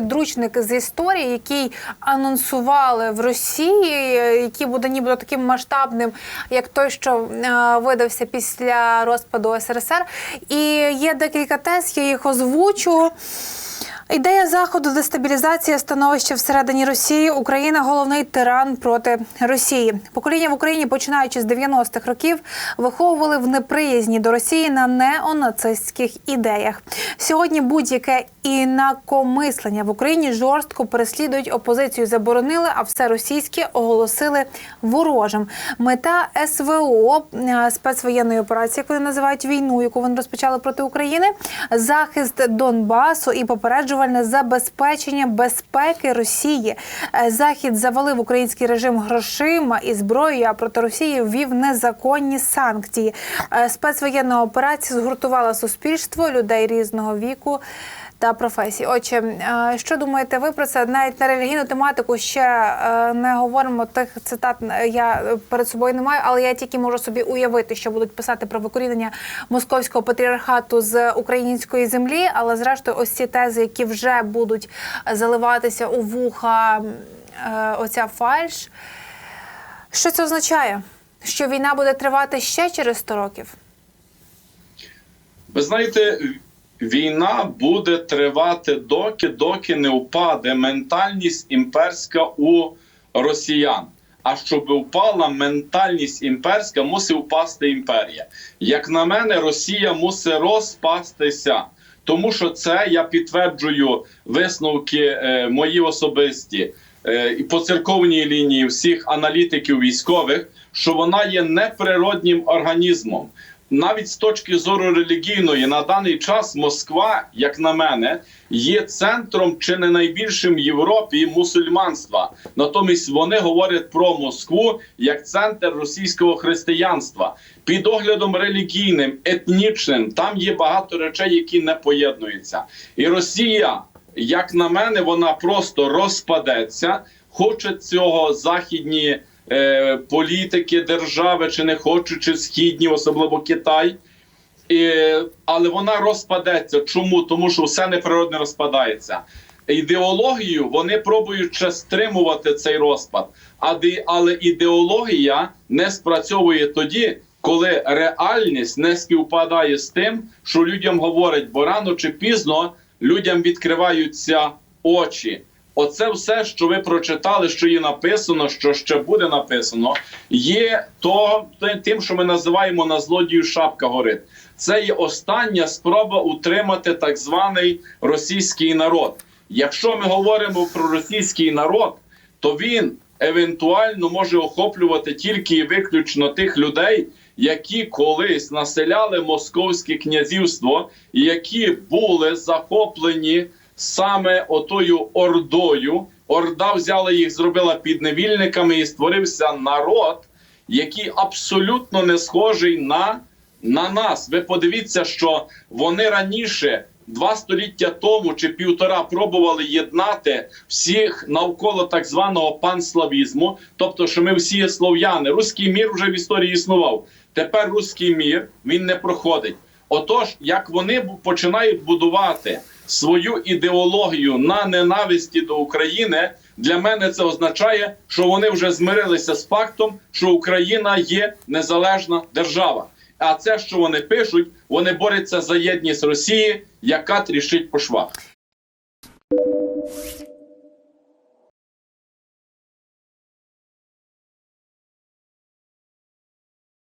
підручник з історії, який анонсували в Росії, який буде нібито таким масштабним, як той, що е, видався після розпаду СРСР. І є декілька тез, я їх озвучу. Ідея заходу дестабілізація становища всередині Росії. Україна головний тиран проти Росії. Покоління в Україні, починаючи з 90-х років, виховували в неприязні до Росії на неонацистських ідеях. Сьогодні будь-яке інакомислення в Україні жорстко переслідують опозицію, заборонили, а все російське оголосили ворожим. Мета СВО е, спецвоєнної операції, яку вони називають війну, яку вони розпочали проти України, захист Донбасу і попереджувальне забезпечення безпеки Росії. Е, Захід завалив український режим грошима і зброєю, а проти Росії ввів незаконні санкції. Е, Спецвоєнна операція згуртувала суспільство людей різного віку. Та професій. Отже, е, що думаєте ви про це? Навіть на релігійну тематику ще е, не говоримо тих цитат. е, Я перед собою не маю, але я тільки можу собі уявити, що будуть писати про викорінення московського патріархату з української землі. Але зрештою, ось ці тези, які вже будуть заливатися у вуха, оця фальш. Що це означає? Що війна буде тривати ще через 100 років? Ви знаєте, війна буде тривати доки, доки не впаде ментальність імперська у росіян. А щоб впала ментальність імперська, мусить впасти імперія. Як на мене, Росія мусить розпастися. Тому що це я підтверджую висновки е, мої особисті е, і по церковній лінії всіх аналітиків військових, що вона є неприроднім організмом навіть з точки зору релігійної на даний час Москва, як на мене, є центром чи не найбільшим в Європі мусульманства. Натомість вони говорять про Москву як центр російського християнства під оглядом релігійним, етнічним. Там є багато речей, які не поєднуються, і Росія. Як на мене, вона просто розпадеться. Хоче цього західні е, політики держави, чи не хочуть, чи східні, особливо Китай. І, але вона розпадеться. Чому? Тому що все неприродне розпадається. Ідеологію вони пробують ще стримувати цей розпад, але ідеологія не спрацьовує тоді, коли реальність не співпадає з тим, що людям говорять, бо рано чи пізно людям відкриваються очі. Оце все, що ви прочитали, що є написано, що ще буде написано, є то тим, що ми називаємо на злодію шапка горить. Це є остання спроба утримати так званий російський народ. Якщо ми говоримо про російський народ, то він евентуально може охоплювати тільки і виключно тих людей, які колись населяли московське князівство, і які були захоплені саме отою ордою. Орда взяла їх, зробила підневільниками, і створився народ, який абсолютно не схожий на, на нас. Ви подивіться, що вони раніше. Два століття тому чи півтора пробували єднати всіх навколо так званого панславізму, тобто, що ми всі слов'яни. Руський мір вже в історії існував. Тепер руський мір він не проходить. Отож, як вони починають будувати свою ідеологію на ненависті до України, для мене це означає, що вони вже змирилися з фактом, що Україна є незалежна держава. А це, що вони пишуть, вони борються за єдність Росії, яка тріщить по швах.